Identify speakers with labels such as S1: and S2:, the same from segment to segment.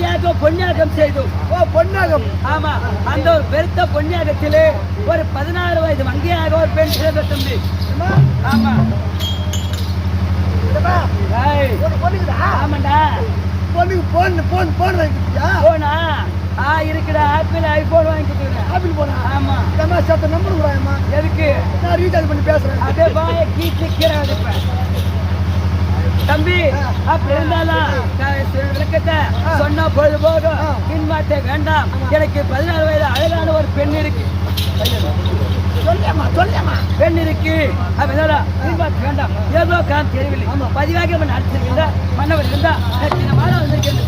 S1: பொன்னாக பொன்னியாகம் செய்தோம்
S2: ஓ பொன்னாகம்.
S1: ஆமா அந்த ஒரு பெருத்த பொன்னியாகத்திலே ஒரு பதினாறு வயது மங்கையாக ஒரு பெண் பிறந்த தம்பி. ஆமா. ஆமாண்டா.
S2: பொண்ணுக்கு போன் போன் போன் வாங்கி கொடுத்தியா
S1: போனா? ஆ இருக்குடா. ஆப்பிள் ஐபோன் வாங்கி கொடுத்துருக்கேன்
S2: ஆப்பிள் போனா
S1: ஆமா.
S2: ஏம்மா சத்த நம்பர் கூடாயம்மா
S1: எதுக்கு?
S2: நான் ரீசார்ஜ் பண்ணி பேசுறேன்.
S1: அதே வாய கீச்சிக்கிறேன் தம்பி அப்படி இருந்தாலும் விளக்கத்தை சொன்னா பொழுது போதும். பின்மாற்ற வேண்டாம். எனக்கு பதினாறு வயது அழகான ஒரு பெண் இருக்கு.
S2: சொல்லியம்மா சொல்லியம்மா
S1: பெண் இருக்கு. அதனால பின்மாற்ற வேண்டாம். ஏதோ காரணம் தெரியவில்லை. பதிவாக நடத்திருக்கின்ற மன்னவர் இருந்தா வந்திருக்கிறது.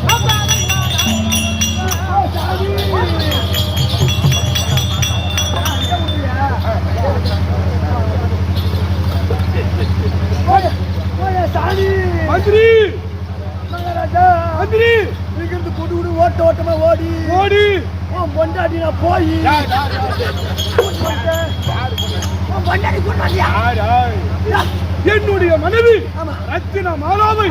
S2: ஓய ஓய சாமி
S3: மந்திரி.
S2: மகாராஜா.
S3: மந்திரி.
S2: இங்கிருந்து கொண்டு விடு ஓட்ட ஓட்டமா ஓடி.
S3: ஓடி.
S2: உன் பொண்டாட்டி நான் போய்?
S3: என்னுடைய மனைவி. ரத்தின மாலாவை.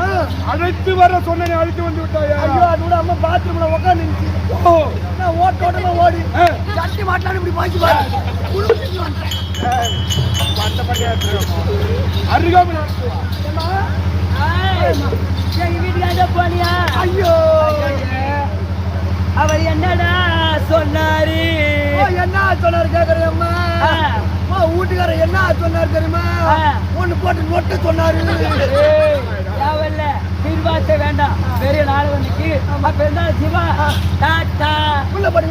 S3: அழைத்து வர சொன்னனை அழைத்து வந்து விட்டாயா?
S2: ஐயோ அதோட அம்மா பாத்ரூம்ல உட்காந்து
S3: ஓ,
S2: ஓட்ட ஓட்டமா ஓடி. சட்டி மாட்டான்னு இப்படி பாய்ச்சி பாரு.
S3: அருகாமல்
S1: போனியா
S2: ஐயோ.
S1: அவர் என்னடா சொன்னாரு?
S2: என்ன சொன்னாரு கேக்குறேன் அம்மா? வீட்டுக்காரர் என்ன சொன்னாரு தெரியுமா. ஒண்ணு போட்டு நொட்ட சொன்னாரு.
S1: தேவையில்ல. பின்வாக்க வேண்டாம். பெரிய நாளவனுக்கு அப்ப இருந்தா சிவா டாட்டா
S2: உள்ள போடி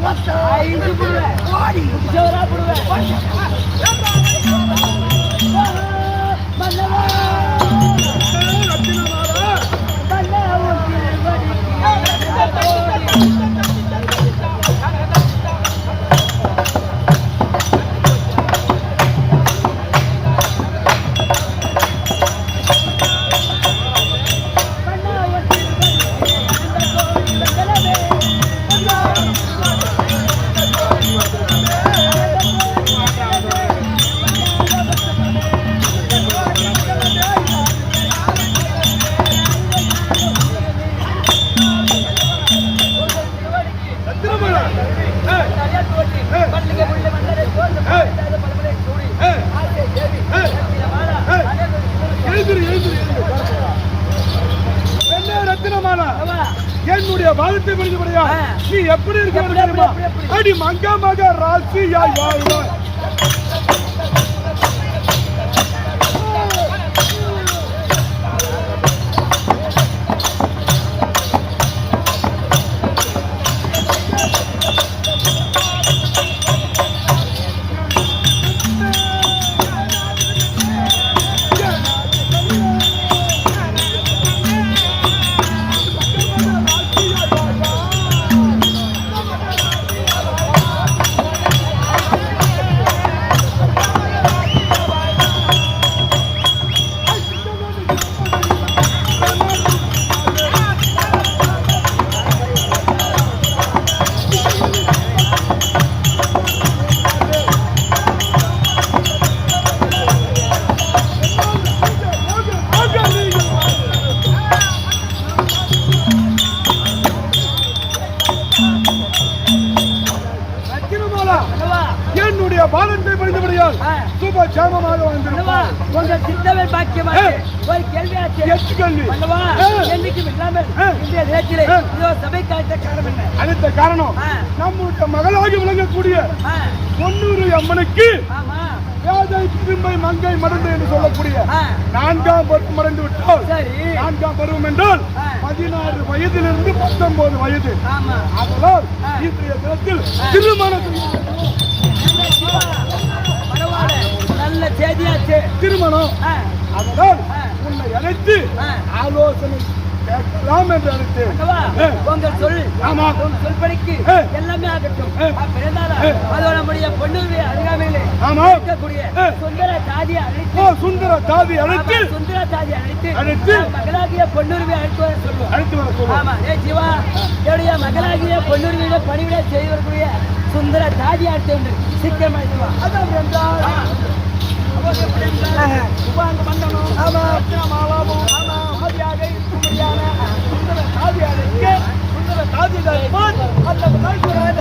S1: ஐந்து
S2: ஓடி
S1: ஜோரா புடுவேன் மன்னவா. নয় பாக்கியமாக ஒரு கேள்வியாச்சு
S3: எட்டு
S1: அல்லவா, இல்லாமல் தினத்திலே
S3: ஆ.
S1: இதோ சபை காய்த்த காரணம் என்ன?
S3: அடுத்த காரணம். நம்முடைய மகளாகி விளங்கக்கூடிய பொன்னூறு அம்மனுக்கு
S1: ஆமா.
S3: பேதை திரும்பை மங்கை மருந்து என்று சொல்லக்கூடிய நான்காம் பருவம் மறைந்து விட்டால்
S1: சரி.
S3: நான்காம் பருவம் என்றால். பதினாறு வயதிலிருந்து பத்தொன்பது வயது.
S1: ஆமா.
S3: அதனால். இன்றைய தினத்தில் திருமணம்
S1: நல்ல செய்தியாச்சு.
S3: திருமணம். அதனால். உன்னை அழைத்து. ஆலோசனை கேட்கலாம் என்று அழைத்தேன்.
S1: உங்கள் சொல்
S3: ஆமா.
S1: சொல்படிக்கு. எல்லாமே ஆகட்டும். அதோட நம்முடைய பொண்ணுடைய அருகாமையிலே
S3: ஆமா
S1: இருக்கக்கூடிய. சுந்தர தாதியை அழைத்து
S3: சுந்தர தாதி அழைத்து
S1: சுந்தர தாதியை அழைத்து
S3: அழைத்து
S1: மகளாகிய பொன்னுரிமை அழைத்து வர சொல்லுவோம்
S3: அழைத்து வர சொல்லுவோம்
S1: ஆமா ஏ சிவா என்னுடைய மகளாகிய பொன்னுரிமையில பணிவிட செய்வதற்குரிய சுந்தர தாதி அழைத்து சீக்கிரம்
S2: அதான் என்றால்
S1: அப்போ எப்படி இருந்தால் உபாங்க மண்டனம்
S2: ஆமா.
S1: மாலாவும்
S2: ஆமா
S1: ஆதியாக இருக்கும்படியான சுந்தர தாதி சுந்தர
S2: அந்த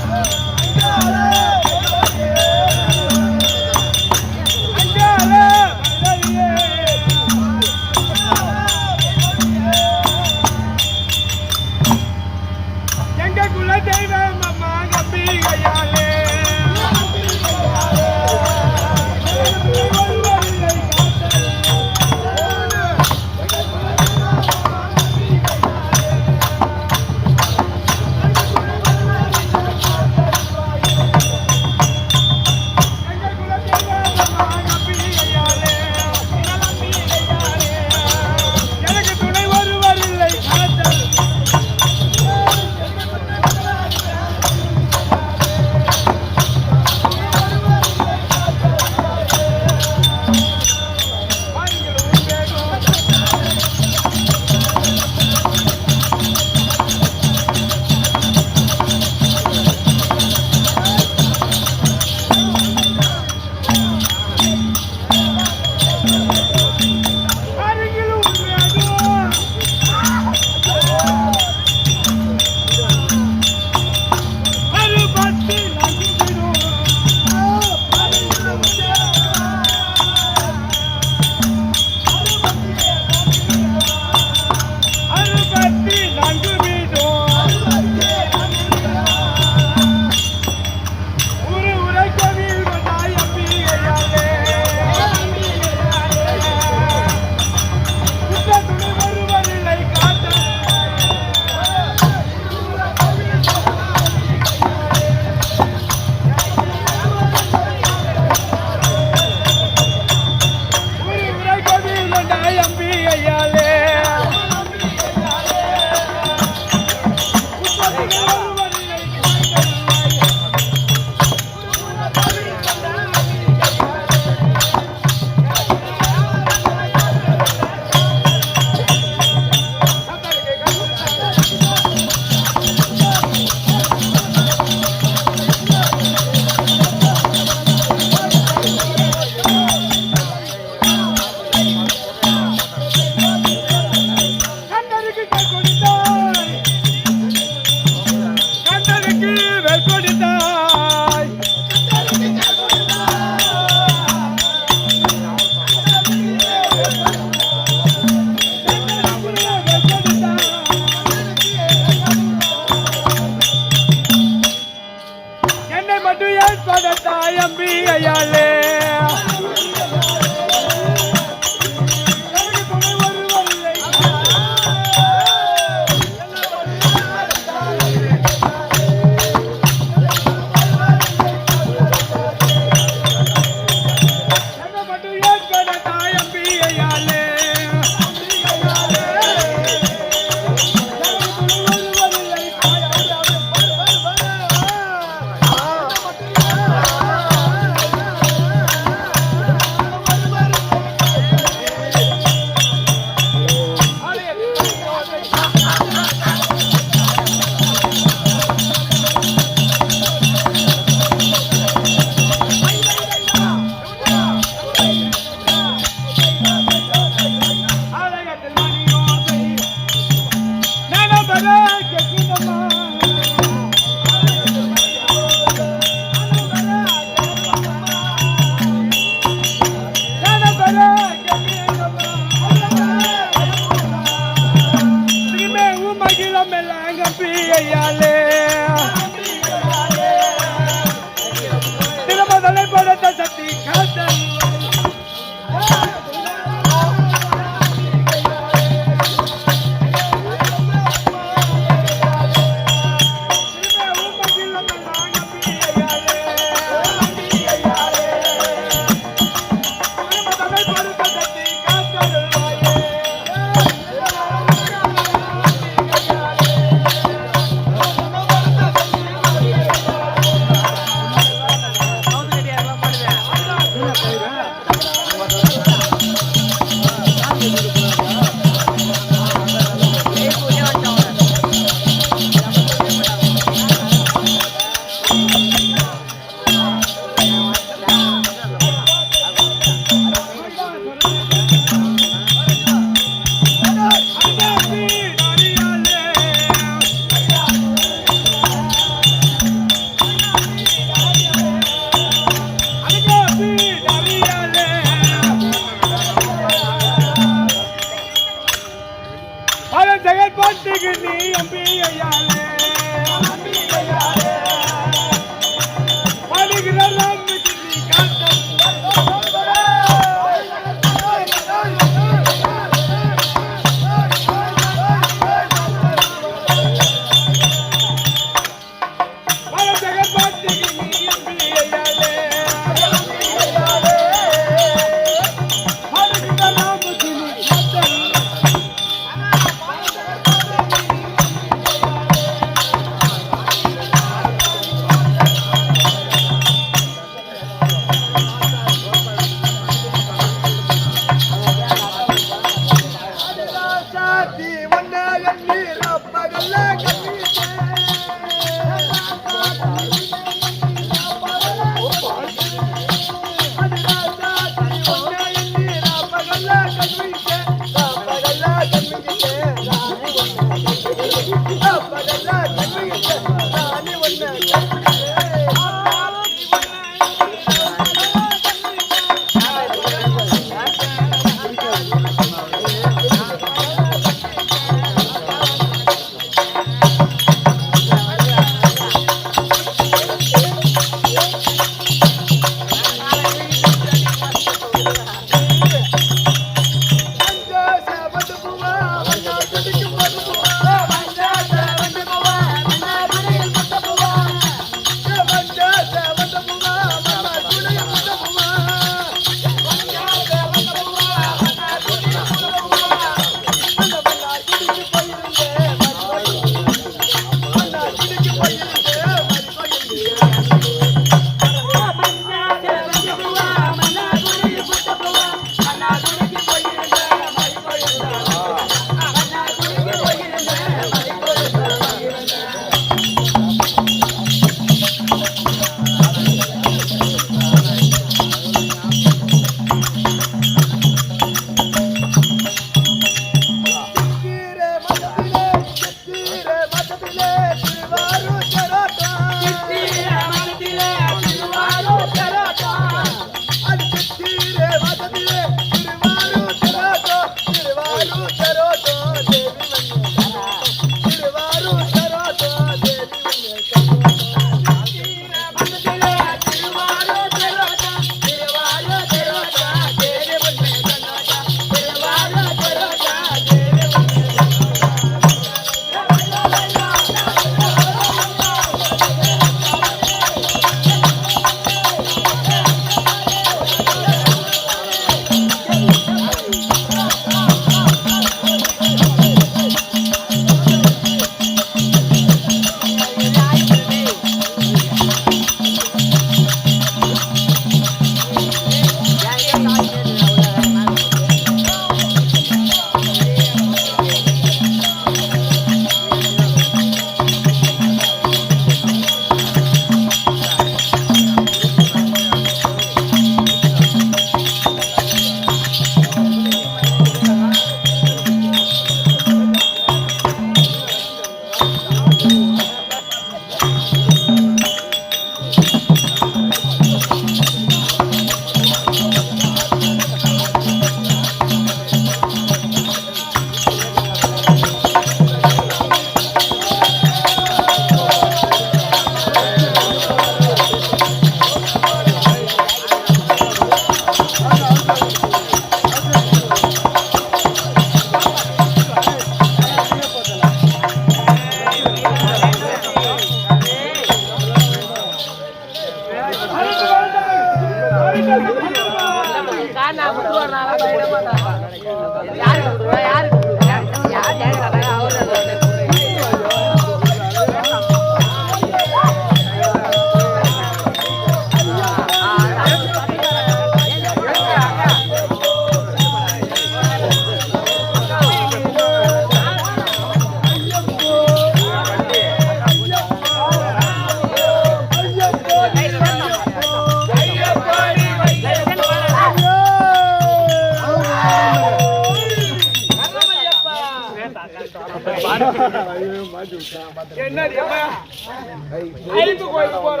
S3: ஐந்து கோயில் போற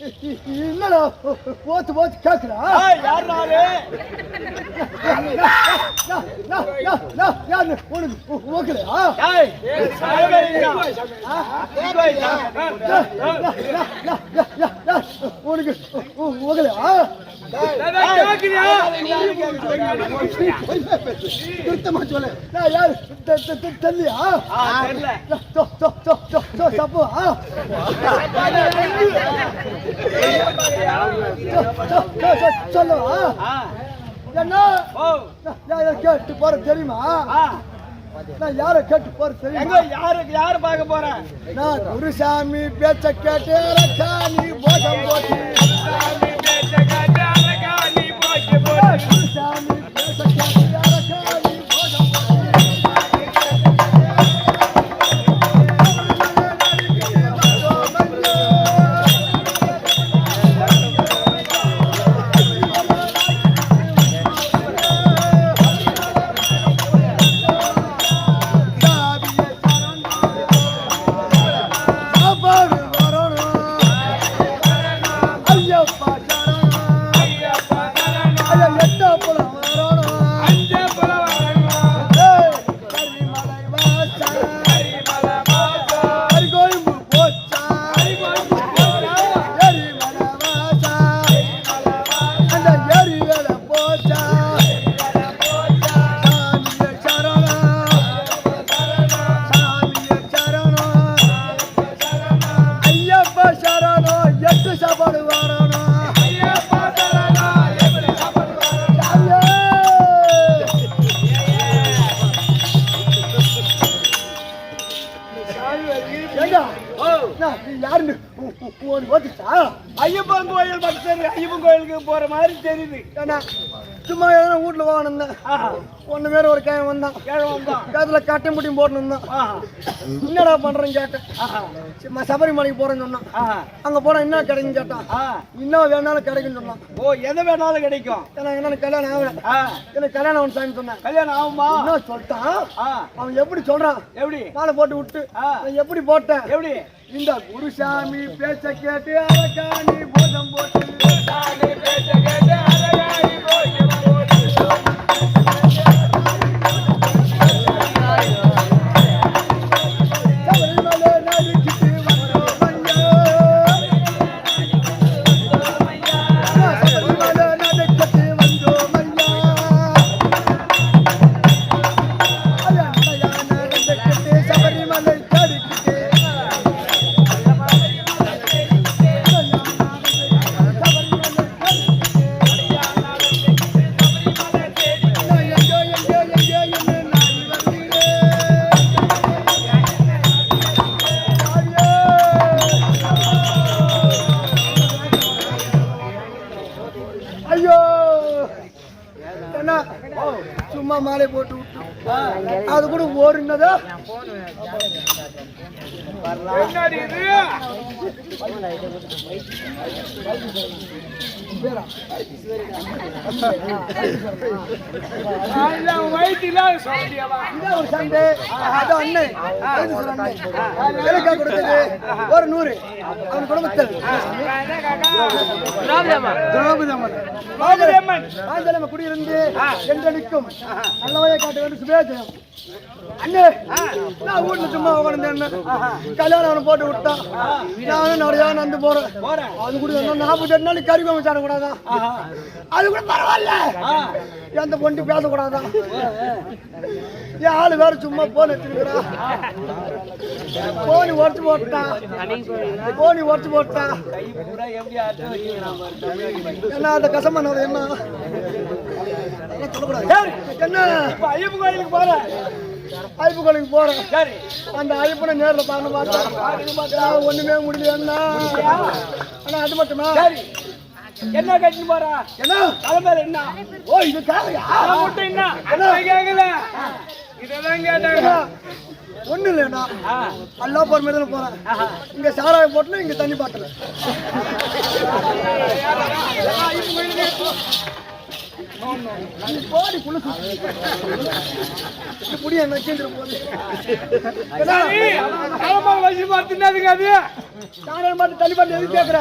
S2: என்னடா போத்து போத்து கேக்குறா
S3: யார்
S2: உனக்கு ஓகலையா உனக்கு ஓகலையா திருத்தமா சொல்லு நான் யாரு தெரியலையா
S3: ஆ
S2: என்ன யாரை கேட்டு போற தெரியுமா? நான் யாரை கேட்டு போற? தெரியுமா
S3: யாருக்கு யாரு பார்க்க போறேன்
S2: நான் குருசாமி பேச்ச கேட்டு அரக்கா நீ போதம் போட்டு. குருசாமி
S3: ஆஹா
S2: ஒண்ணு பேர் ஒரு கையம் வந்தான்.
S3: கேழவன் தான்
S2: காதுல கட்டை முடியும் போடணும்
S3: ஆஹா
S2: என்னடா பண்றேன்னு கேட்டேன். சபரிமலைக்கு போறேன்னு சொன்னான். அங்க போனா என்ன கிடைக்குன்னு கேட்டான். இன்னும் வேணாலும் கிடைக்குன்னு சொன்னான்.
S3: ஓ எது வேணாலும் கிடைக்கும்.
S2: ஏன்னா என்ன கல்யாணம் ஆகல. எனக்கு கல்யாணம் ஆகும் சாமி சொன்னேன்.
S3: கல்யாணம் ஆகுமா?
S2: என்ன சொல்லிட்டான்? அவன் எப்படி சொல்றான்?
S3: எப்படி?
S2: மாலை போட்டு விட்டு. எப்படி போட்டேன்?
S3: எப்படி?
S2: இந்த குருசாமி பேச்ச கேட்டு அரக்காணி போதம் போட்டு. சபரிமலை ஒரு சண்டை அது அண்ணன் கொடுத்தது ஒரு நூறு. அவன் குடும்பத்தில் திரௌபதியம்மன்.
S3: பாபுரம்மன்
S2: ராஜலம குடியிருந்து என்றடிக்கும் நல்லவையை காட்ட வேண்டும் சுபேஜயம் அண்ணே நான் வீட்டுல சும்மா உட்காந்து கல்யாணம் அவனை போட்டு விட்டான் நானும் நிறைய நந்து போறேன்
S3: போறேன்
S2: அது கூட இன்னும் நாற்பத்தி எட்டு நாளைக்கு கறி கோமம் சாட கூடாதா அது கூட பரவாயில்ல எந்த பொண்ணு பேசக்கூடாதா என் ஆளு வேற சும்மா போன் வச்சிருக்கிறா போனி உடச்சு போட்டான் போனி உடச்சு போட்டான்
S3: கை பூரா எப்படி அர்த்தம் வைக்கிறான் பாரு.
S2: என்ன? அந்த என்ன சொல்லக்கூடாது.
S3: சரி,
S2: என்ன?
S3: இப்ப ஐயப்பன் கோயிலுக்கு போறேன்
S2: ஐப்பு கோயிலுக்கு போறேன்
S3: சரி.
S2: அந்த ஐப்பனை நேர்ல பார்க்க பார்த்தா ஒண்ணுமே முடியல ஆனா அது மட்டுமா?
S3: சரி. என்ன கட்டின்னு போறா?
S2: என்ன?
S3: தலைமையில என்ன?
S2: ஓ இது காலையா?
S3: என்ன? கேட்கல. இதெல்லாம் கேட்டாங்க.
S2: ஒண்ணு இல்லைண்ணா. அல்லா போற மாதிரி தானே போறேன். இங்க சாராயம் போட்டுனா இங்க தண்ணி பாட்டல. போடி நக்கின்ற போது ஏன்னா,
S3: சரி, தலைமையில வச்சு பார்த்துனாதுங்க அது
S2: சாராயம் பாட்டு தண்ணி பாட்டு எதுக்கு கேக்குற?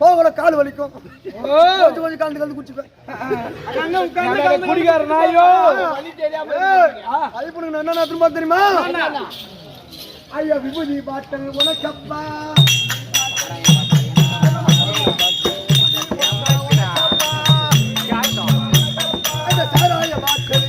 S2: போகல கால் வலிக்கும். கொஞ்சம் கொஞ்சம் கலந்து கலந்து குடிச்சுப்பேன்.
S3: குடிக்கார நாயோ
S2: ஐபனுக்கு என்ன திரும்ப தெரியுமா? ஐயா விபூதி பாட்டல் உனக்கப்பா. சாராய பாட்டல்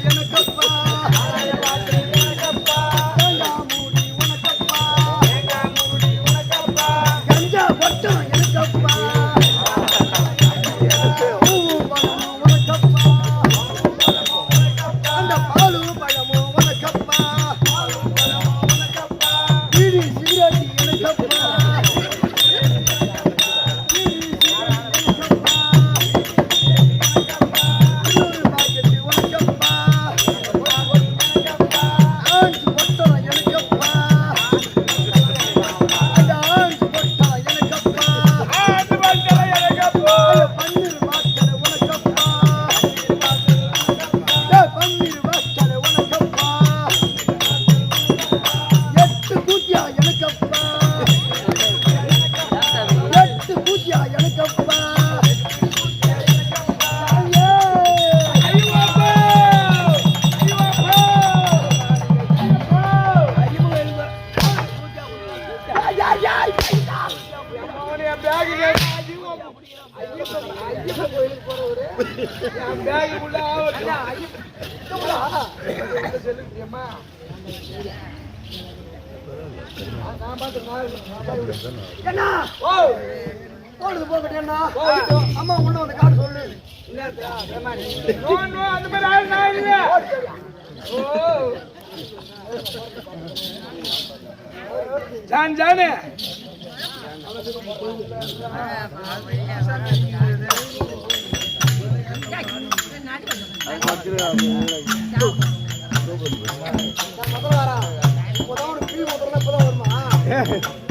S2: முதல்ல ஒரு பில் முதல்ல இப்போதான்